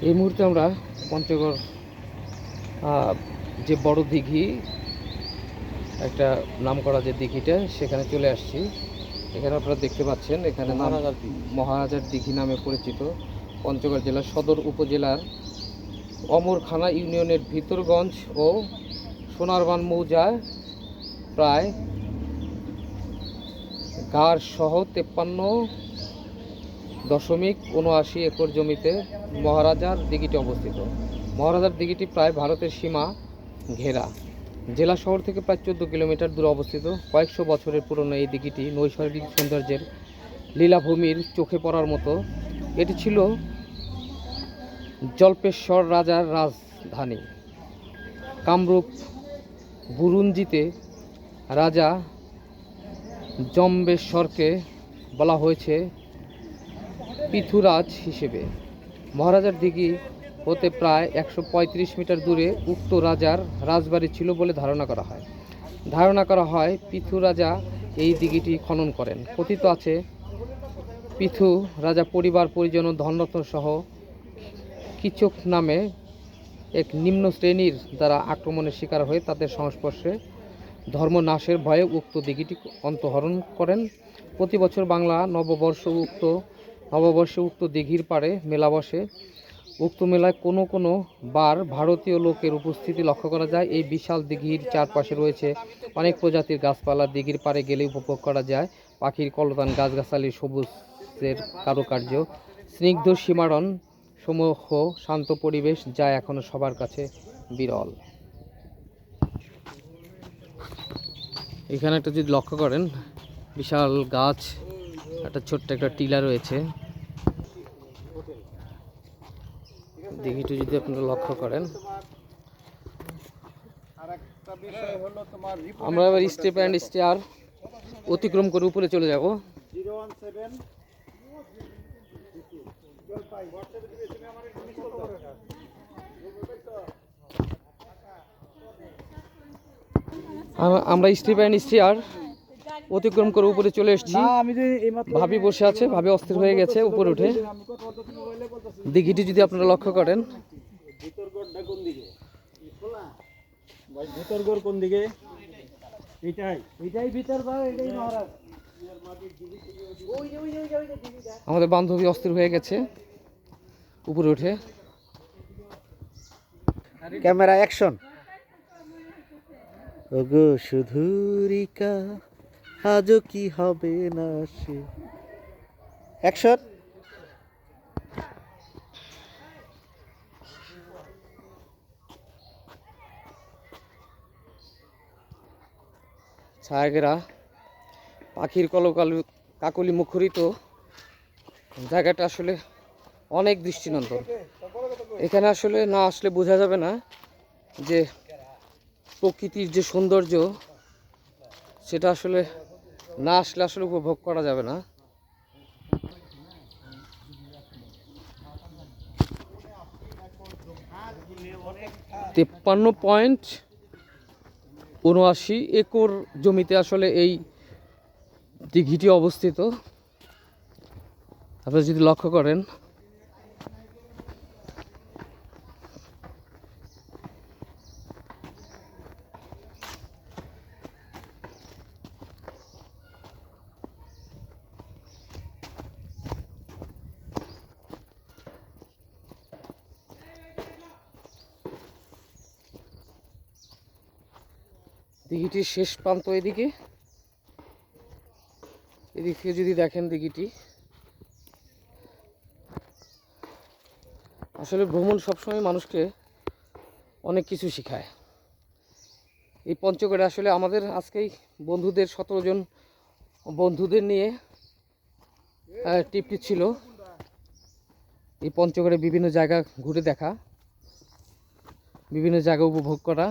এই মুহূর্তে আমরা পঞ্চগড় যে বড় দিঘি একটা নামকরা যে দিঘিটা সেখানে চলে আসছি এখানে আপনারা দেখতে পাচ্ছেন এখানে নাম মহারাজার দিঘি। মহারাজার দিঘি নামে পরিচিত পঞ্চগড় জেলার সদর উপজেলার অমরখানা ইউনিয়নের ভিতরগঞ্জ ও সোনারবান মৌজায় প্রায় গার সহ তেপ্পান্ন দশমিক উনআশি একর জমিতে মহারাজার দিঘিটি অবস্থিত। মহারাজার দিঘিটি প্রায় ভারতের সীমা ঘেরা। জেলা শহর থেকে প্রায় চোদ্দ কিলোমিটার দূরে অবস্থিত। কয়েকশো বছরের পুরনো এই দিঘিটি নৈসর্গিক সৌন্দর্যের লীলাভূমির চোখে পড়ার মতো। এটি ছিল জল্পেশ্বর রাজার রাজধানী। কামরূপ বুরুঞ্জিতে রাজা জম্বেশ্বরকে বলা হয়েছে পৃথুরাজ হিসেবে। মহারাজার দিঘি হতে প্রায় একশো পঁয়ত্রিশ মিটার দূরে উক্ত রাজার রাজবাড়ি ছিল বলে ধারণা করা হয়। ধারণা করা হয় পৃথু রাজা এই দিঘিটি খনন করেন। কথিত আছে, পৃথু রাজা পরিবার পরিজন ধনরত্ন সহ কিচক নামে এক নিম্ন শ্রেণির দ্বারা আক্রমণের শিকার হয়ে তাদের সংস্পর্শে ধর্ম নাশের ভয়ে উক্ত দিঘিটি অন্তহরণ করেন। প্রতি বছর বাংলা নববর্ষ উক্ত নববর্ষে উক্ত দিঘির পাড়ে মেলা বসে। উক্ত মেলায় কোনো কোনো বার ভারতীয় লোকের উপস্থিতি লক্ষ্য করা যায়। এই বিশাল দিঘির চারপাশে রয়েছে অনেক প্রজাতির গাছপালা। দিঘির পাড়ে গেলে উপভোগ করা যায়। পাখির কলতান, গাছগাছালি, সবুজের কারুকার্য, স্নিগ্ধ সীমারণ সমূহ, শান্ত পরিবেশ যা এখনও সবার কাছে বিরল। এখানে একটা যদি লক্ষ্য করেন, বিশাল গাছ, একটা ছোট্ট একটা টিলা রয়েছে। দিঘিটি যদি আপনারা লক্ষ্য করেন। আমরা এবার স্টেপ অ্যান্ড স্টেয়ার অতিক্রম করে উপরে চলে যাব। আমরা স্টেপ অ্যান্ড স্টেয়ার অতিক্রম করে উপরে চলে এসেছি। ভাবি বসে আছে ভাবি অস্থির হয়ে গেছে উপরে উঠে। দিঘিটি যদি আপনারা লক্ষ্য করেন। দিকে ভিতরগড় কোন দিকে এইটাই এইটাই ভিতর এটাই মহারাজ আমাদের বান্ধবী অস্থির হয়ে গেছে উপরে উঠে। Camera action. ওগো সুধুরিকা। আজও কি হবে না সে? অ্যাকশন ছায়াগেরা পাখির কলকাল কাকলি মুখরিত। জায়গাটা আসলে অনেক দৃষ্টিনন্দন। এখানে আসলে না আসলে বোঝা যাবে না যে প্রকৃতির যে সৌন্দর্য, সেটা আসলে না আসলে আসলে উপভোগ করা যাবে না। তেপ্পান্ন পয়েন্ট উনআশি একর জমিতে আসলে এই দিঘিটি অবস্থিত। আপনারা যদি লক্ষ্য করেন দিঘিটির শেষ প্রান্ত এদিকে। এদিক থেকে যদি দেখেন দিঘিটি। আসলে ভ্রমণ সবসময় মানুষকে অনেক কিছু শেখায়। এই পঞ্চগড়ে আসলে আমাদের আজকেই বন্ধুদের সতেরো জন বন্ধুদের নিয়ে টিপটি ছিল। এই পঞ্চগড়ে বিভিন্ন জায়গা ঘুরে দেখা, বিভিন্ন জায়গা উপভোগ করা।